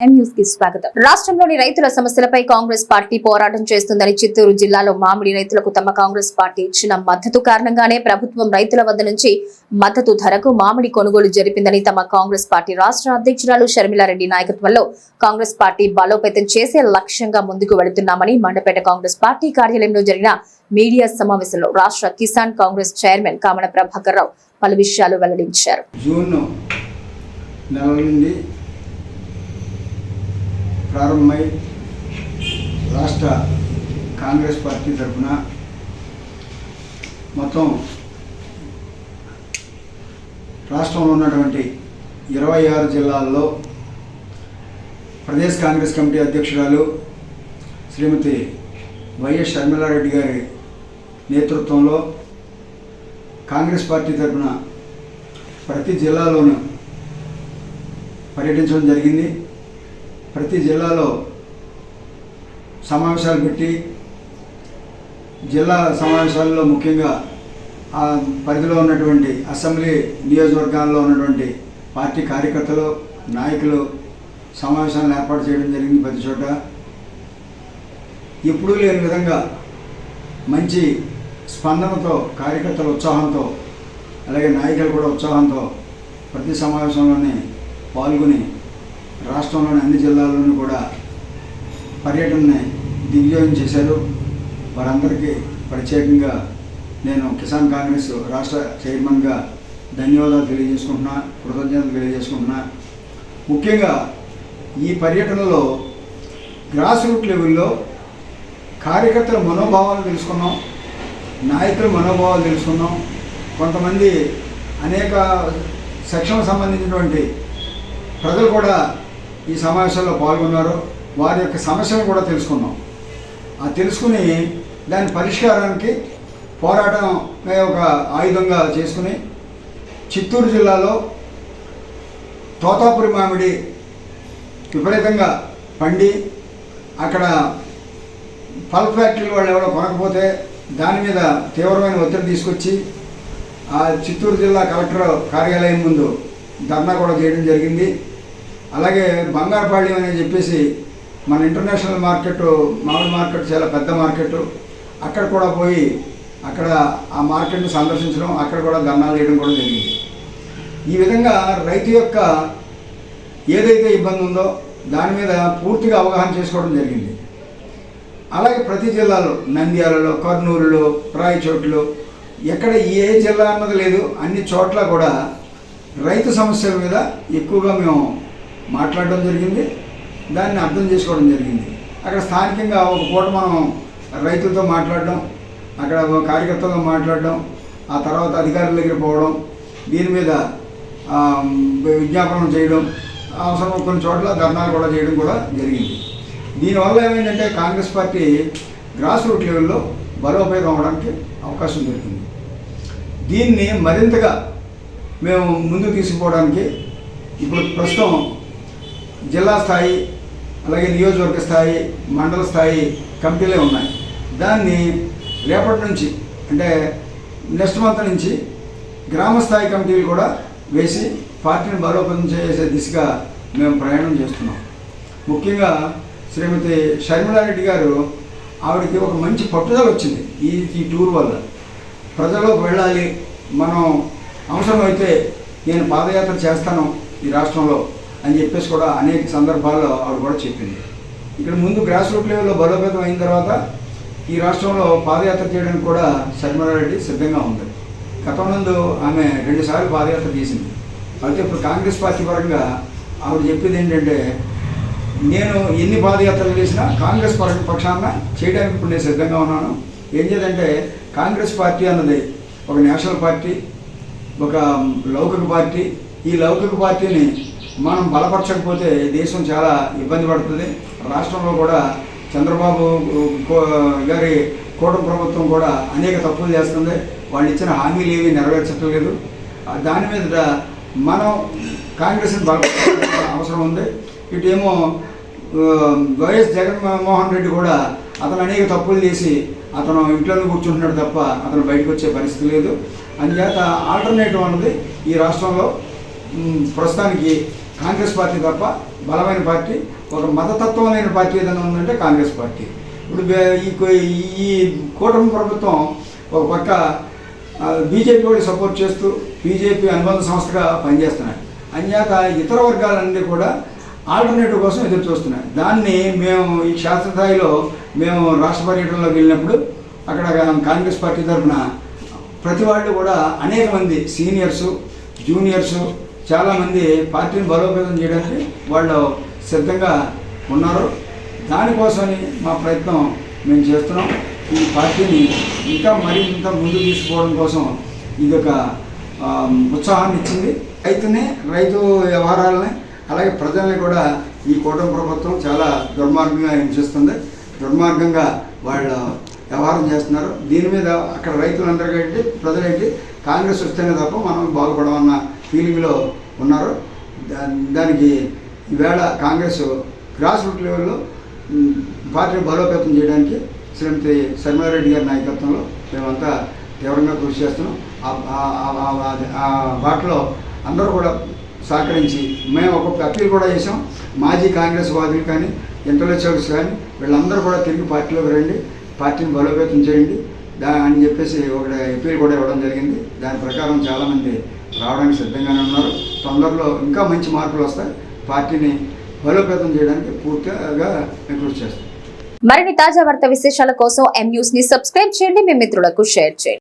స్వాగతం. రాష్ట్రంలోని రైతుల సమస్యలపై కాంగ్రెస్ పార్టీ పోరాటం చేస్తుందని చిత్తూరు జిల్లాలో మామిడి రైతులకు తమ కాంగ్రెస్ పార్టీ ఇచ్చిన మద్దతు కారణంగానే ప్రభుత్వం రైతుల వద్ద నుంచి మద్దతు ధరకు మామిడి కొనుగోలు జరిపిందని తమ కాంగ్రెస్ పార్టీ రాష్ట్ర అధ్యక్షురాలు షర్మిలారెడ్డి నాయకత్వంలో కాంగ్రెస్ పార్టీ బలోపేతం చేసే లక్ష్యంగా ముందుకు వెళుతున్నామని మండపేట కాంగ్రెస్ పార్టీ కార్యాలయంలో జరిగిన మీడియా సమావేశంలో రాష్ట్ర కిసాన్ కాంగ్రెస్ చైర్మన్ కామన ప్రభాకర్ రావు పలు విషయాలు వెల్లడించారు. జూన్ నెల నుండి ప్రారంభమై రాష్ట్ర కాంగ్రెస్ పార్టీ తరఫున మొత్తం రాష్ట్రంలో ఉన్నటువంటి ఇరవై ఆరు జిల్లాల్లో ప్రదేశ్ కాంగ్రెస్ కమిటీ అధ్యక్షురాలు శ్రీమతి వైఎస్ షర్మిలారెడ్డి గారి నేతృత్వంలో కాంగ్రెస్ పార్టీ తరఫున ప్రతి జిల్లాలోనూ పర్యటించడం జరిగింది. ప్రతి జిల్లాలో సమావేశాలు పెట్టి జిల్లా సమావేశాల్లో ముఖ్యంగా ఆ పరిధిలో ఉన్నటువంటి అసెంబ్లీ నియోజకవర్గాల్లో ఉన్నటువంటి పార్టీ కార్యకర్తలు నాయకులు సమావేశాలను ఏర్పాటు చేయడం జరిగింది ప్రతి చోట. ఎప్పుడూ లేని విధంగా మంచి స్పందనతో కార్యకర్తల ఉత్సాహంతో అలాగే నాయకులు కూడా ఉత్సాహంతో ప్రతి సమావేశంలోనే పాల్గొని రాష్ట్రంలోని అన్ని జిల్లాల్లోనూ కూడా పర్యటనని దిగ్విజయం చేశారు. వారందరికీ ప్రత్యేకంగా నేను కిసాన్ కాంగ్రెస్ రాష్ట్ర చైర్మన్గా ధన్యవాదాలు తెలియజేసుకుంటున్నా కృతజ్ఞతలు తెలియజేసుకుంటున్నా. ముఖ్యంగా ఈ పర్యటనలో గ్రాస్ రూట్ లెవెల్లో కార్యకర్తల మనోభావాలు తెలుసుకున్నాం నాయకుల మనోభావాలు తెలుసుకున్నాం. కొంతమంది అనేక సెక్షన్ సంబంధించినటువంటి ప్రజలు కూడా ఈ సమావేశంలో పాల్గొన్నారు. వారి యొక్క సమస్యలను కూడా తెలుసుకున్నాం ఆ తెలుసుకుని దాని పరిష్కారానికి పోరాటమే ఒక ఆయుధంగా చేసుకుని చిత్తూరు జిల్లాలో తోతాపురి మామిడి విపరీతంగా పండి అక్కడ పల్ప్ ఫ్యాక్టరీ వాళ్ళు ఎవరో కొనకపోతే దాని మీద తీవ్రమైన ఒత్తిడి తీసుకొచ్చి ఆ చిత్తూరు జిల్లా కలెక్టర్ కార్యాలయం ముందు ధర్నా కూడా చేయడం జరిగింది. అలాగే బంగారపాళ్యం అని చెప్పేసి మన ఇంటర్నేషనల్ మార్కెట్ మామూలు మార్కెట్ చాలా పెద్ద మార్కెట్ అక్కడ కూడా పోయి అక్కడ ఆ మార్కెట్ని సందర్శించడం అక్కడ కూడా ధర్నాలు చేయడం కూడా జరిగింది. ఈ విధంగా రైతు యొక్క ఏదైతే ఇబ్బంది ఉందో దాని మీద పూర్తిగా అవగాహన చేసుకోవడం జరిగింది. అలాగే ప్రతి జిల్లాలో నంద్యాలలో కర్నూలులో రాయచోట్లో ఎక్కడ ఏ జిల్లా అన్నది లేదు అన్ని చోట్ల కూడా రైతు సమస్యల మీద ఎక్కువగా మేము మాట్లాడడం జరిగింది. దాన్ని అర్థం చేసుకోవడం జరిగింది. అక్కడ స్థానికంగా ఒక పూట మనం రైతులతో మాట్లాడడం అక్కడ కార్యకర్తలతో మాట్లాడడం ఆ తర్వాత అధికారుల దగ్గర పోవడం దీని మీద విజ్ఞాపనం చేయడం అవసరం కొన్ని చోట్ల ధర్నాలు కూడా చేయడం కూడా జరిగింది. దీనివల్ల ఏమైందంటే కాంగ్రెస్ పార్టీ గ్రాస్ రూట్ లెవెల్లో బలోపేతం అవడానికి అవకాశం దొరికింది. దీన్ని మరింతగా మేము ముందుకు తీసుకుపోవడానికి ఇప్పుడు ప్రస్తుతం జిల్లా స్థాయి అలాగే నియోజకవర్గ స్థాయి మండల స్థాయి కమిటీలే ఉన్నాయి. దాన్ని రేపటి నుంచి అంటే నెక్స్ట్ మంత్ నుంచి గ్రామ స్థాయి కమిటీలు కూడా వేసి పార్టీని బలోపేతం చేసే దిశగా మేము ప్రయాణం చేస్తున్నాం. ముఖ్యంగా శ్రీమతి షర్మిలారెడ్డి గారు ఆవిడకి ఒక మంచి పట్టుదల వచ్చింది ఈ ఈ టూర్ వల్ల. ప్రజలకు వెళ్ళాలి మనం అవసరమైతే నేను పాదయాత్ర చేస్తాను ఈ రాష్ట్రంలో. అని చెప్పేసి కూడా అనేక సందర్భాల్లో ఆవిడ కూడా చెప్పింది. ఇక్కడ ముందు గ్రాస్ రూట్ లెవెల్లో బలోపేతం అయిన తర్వాత ఈ రాష్ట్రంలో పాదయాత్ర చేయడానికి కూడా శర్మారెడ్డి సిద్ధంగా ఉంది. గతంలో ఆమె రెండుసార్లు పాదయాత్ర చేసింది అయితే ఇప్పుడు కాంగ్రెస్ పార్టీ పరంగా ఆవిడ చెప్పేది ఏంటంటే నేను ఎన్ని పాదయాత్రలు చేసినా కాంగ్రెస్ పక్షాన చేయడానికి ఇప్పుడు నేను సిద్ధంగా ఉన్నాను. ఏం చేద్దంటే కాంగ్రెస్ పార్టీ అన్నది ఒక నేషనల్ పార్టీ ఒక లౌకిక పార్టీ. ఈ లౌకిక పార్టీని మనం బలపరచకపోతే దేశం చాలా ఇబ్బంది పడుతుంది. రాష్ట్రంలో కూడా చంద్రబాబు కో- గారి కూటమి ప్రభుత్వం కూడా అనేక తప్పులు చేస్తుంది. వాళ్ళు ఇచ్చిన హామీలు ఏవి నెరవేర్చట్లేదు. దాని మీద మనం కాంగ్రెస్ని బలపరచాల్సిన అవసరం ఉంది. ఇటేమో ఆ, వైఎస్ జగన్మోహన్ రెడ్డి కూడా అతను అనేక తప్పులు చేసి అతను ఇంట్లోనే కూర్చుంటున్నాడు తప్ప అతను బయటకు వచ్చే పరిస్థితి లేదు. అందుచేత ఆల్టర్నేటివ్ అన్నది ఈ రాష్ట్రంలో ప్రస్తుతానికి కాంగ్రెస్ పార్టీ తప్ప బలమైన పార్టీ ఒక మతతత్వం లేని పార్టీ ఏదైనా ఉందంటే కాంగ్రెస్ పార్టీ. ఇప్పుడు ఈ ఈ కూటమి ప్రభుత్వం ఒక పక్క బీజేపీ కూడా సపోర్ట్ చేస్తూ బీజేపీ అనుబంధ సంస్థగా పనిచేస్తున్నాయి. అంచేత ఇతర వర్గాలన్నీ కూడా ఆల్టర్నేటివ్ కోసం ఎదురు చూస్తున్నాయి. దాన్ని మేము ఈ శాస్త్రస్థాయిలో మేము రాష్ట్ర పర్యటనలోకి వెళ్ళినప్పుడు అక్కడ కాంగ్రెస్ పార్టీ తరఫున ప్రతి వాళ్ళు కూడా అనేక మంది సీనియర్స్ జూనియర్స్ చాలామంది పార్టీని బలోపేతం చేయడానికి వాళ్ళు సిద్ధంగా ఉన్నారు. దానికోసమని మా ప్రయత్నం మేము చేస్తున్నాం. ఈ పార్టీని ఇంకా మరింత ముందుకు తీసుకోవడం కోసం ఇది ఒక ఉత్సాహాన్ని ఇచ్చింది. రైతుని రైతు వ్యవహారాలని అలాగే ప్రజల్ని కూడా ఈ కూటమి ప్రభుత్వం చాలా దుర్మార్గంగా హింసిస్తుంది. దుర్మార్గంగా వాళ్ళు వ్యవహారం చేస్తున్నారు. దీని మీద అక్కడ రైతులందరికీ ప్రజలేంటి కాంగ్రెస్ వస్తేనే తప్ప మనం బాగుపడమన్న ఫీలింగ్లో ఉన్నారు. దానికి ఈవేళ కాంగ్రెస్ గ్రాస్ రూట్ లెవెల్లో పార్టీని బలోపేతం చేయడానికి శ్రీమతి శర్మారెడ్డి గారి నాయకత్వంలో మేమంతా తీవ్రంగా కృషి చేస్తున్నాం. ఆ- ఆ బాటలో అందరూ కూడా సహకరించి మేము ఒక అప్పీల్ కూడా చేసాం మాజీ కాంగ్రెస్ వాదులు కానీ ఇంటలెక్చువల్స్ కానీ వీళ్ళందరూ కూడా తిరిగి పార్టీలోకి రండి పార్టీని బలోపేతం చేయండి. దా అని చెప్పేసి ఒక అప్పీల్ కూడా ఇవ్వడం జరిగింది. దాని ప్రకారం చాలామంది రావడానికి సిద్ధంగానే ఉన్నారు. తొందరలో ఇంకా మంచి మార్పులు వస్తాయి. పార్టీని బలోపేతం చేయడానికి పూర్తిగా కృషి చేస్తాం. మరిన్ని తాజా వార్త విశేషాల కోసం ఎం న్యూస్ని సబ్స్క్రైబ్ చేయండి. మీ మిత్రులకు షేర్ చేయండి.